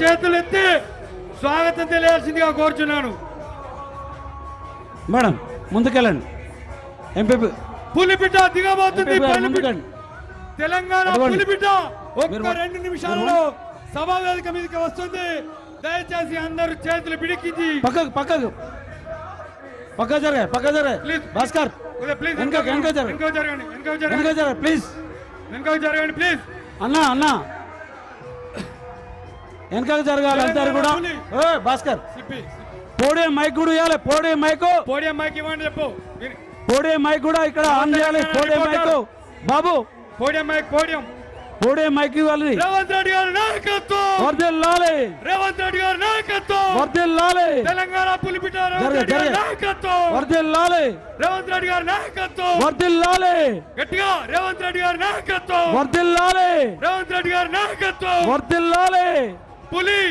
చేతులు ఎత్తి స్వాగతం తెలియాల్సిందిగా కోరుచున్నాను. మేడం ముందుకెళ్ళండి. ఎంపీ పులిబిడ్డ దిగబోతుంది తెలంగాణ. పులిబిడ్డ ఒక్క రెండు నిమిషాలలో సభా వేదిక మీదకి వస్తుంది. దయచేసి అందరూ చేతులు బిడికించి పక్కకు పక్కకు. పక్క జరగా పక్క జరగా Please. భాస్కర్ ప్లీజ్ వెనక జరగండి వెనక ప్లీజ్. వెనక జరగండి ప్లీజ్. అన్నా అన్నా. వెనక జరగాలి అందరు కూడా భాస్కర్. పోడియం మైక్ కూడా ఇవ్వాలి పోడియం మైక్. పోడియం మైక్ ఇవ్వండి చెప్పు. పోడియం మైక్ కూడా ఇక్కడ ఆన్ చేయాలి పోడియం మైక్. బాబు. Podium mic podium. Podium mic ఇవ్వాలి. రేవంత్ రెడ్డి గారి నాయకత్వం. వర్దిల్లాలి రేవంత్ రెడ్డి గారి నాయకత్వం. వర్దిల్లాలి తెలంగాణ పులిపిట రేవంత్ రెడ్డి. నాయకత్వం. వర్దిల్లాలి రేవంత్ రెడ్డి గారి నాయకత్వం. వర్దిల్లాలి గట్టిగా రేవంత్ రెడ్డి గారి నాయకత్వం. వర్దిల్లాలి రేవంత్ రెడ్డి గారి నాయకత్వం. వర్దిల్లాలి పులి!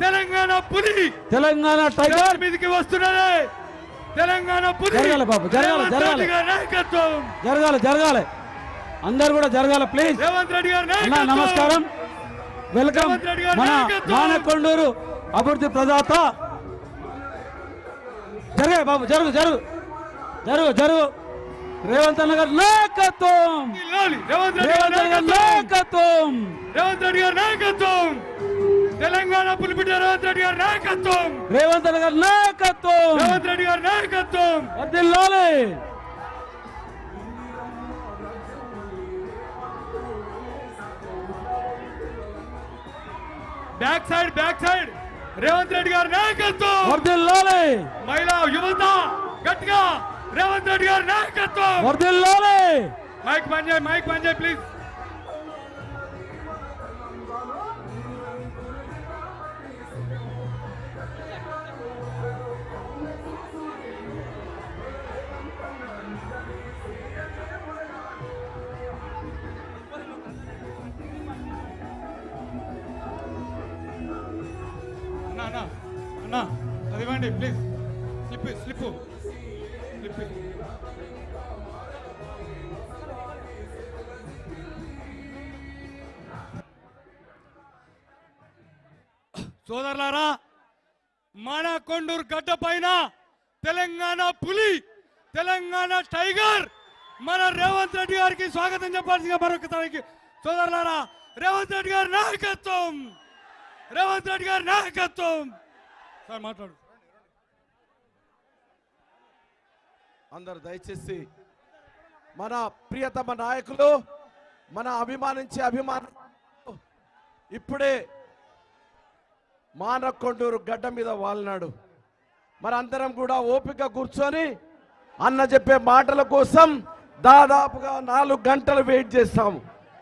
తెలంగాణ పులి! తెలంగాణ టైగర్! మీదకి వస్తున్నది! తెలంగాణ పులి! జరగాలి బాబు, జరగాలి, జరగాలి. నాయకత్వం! జరగాలి జరగాలి. అందరు కూడా జరగాలి ప్లీజ్ రేవంత్ రెడ్డి గారి నమస్కారం. వెల్కమ్ మన. మానకొండూరు అభివృద్ధి ప్రదాత. జరగా బాబు జరుగు జరుగు. జరుగు జరుగు. రేవంత్ అన్న గారి నాయకత్వం! లాలి. రేవంత్ రెడ్డి గారి నాయకత్వం. రేవంత్ రెడ్డి గారి నాయకత్వం. తెలంగాణ పులిపిట రేవంత్ రెడ్డి గారి నాయకత్వం. రేవంత్ అన్న గారి నాయకత్వం. రేవంత్ రెడ్డి గారి నాయకత్వం. వర్ధిల్లాలి back side back side. Revanth Reddy గారి నాయకత్వం. వర్ధిల్లాలి మహిళా యువత గట్టిగా రేవంత్ రెడ్డి గారి నాయకత్వం. వర్ధిల్లాలి మైక్ బంద్ చేయి మైక్ బంద్ చేయి ప్లీజ్ అన్నా అన్నా అన్నా ప్లీజ్ స్లిప్ స్లిప్. స్లిప్. సోదరులారా మన కొండూరు గడ్డ పైన తెలంగాణ పులి తెలంగాణ టైగర్ మన రేవంత్ రెడ్డి గారికి స్వాగతం చెప్పాల్సిందిగా మరొకసారికి సోదరులారా రేవంత్ రెడ్డి గారి నాయకత్వం రేవంత్ రెడ్డి గారి నాయకత్వం. సార్ మాట్లాడు. అందరు దయచేసి మన ప్రియతమ నాయకులు మన అభిమానించే అభిమాన ఇప్పుడే మానకొండూరు గడ్డ మీద వాలినాడు. మరి అందరం కూడా ఓపిక కూర్చొని అన్న చెప్పే మాటల కోసం దాదాపుగా నాలుగు గంటలు వెయిట్ చేస్తాము.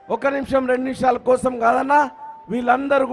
ఒక నిమిషం రెండు నిమిషాల కోసం కాదన్నా వీళ్ళందరూ కూడా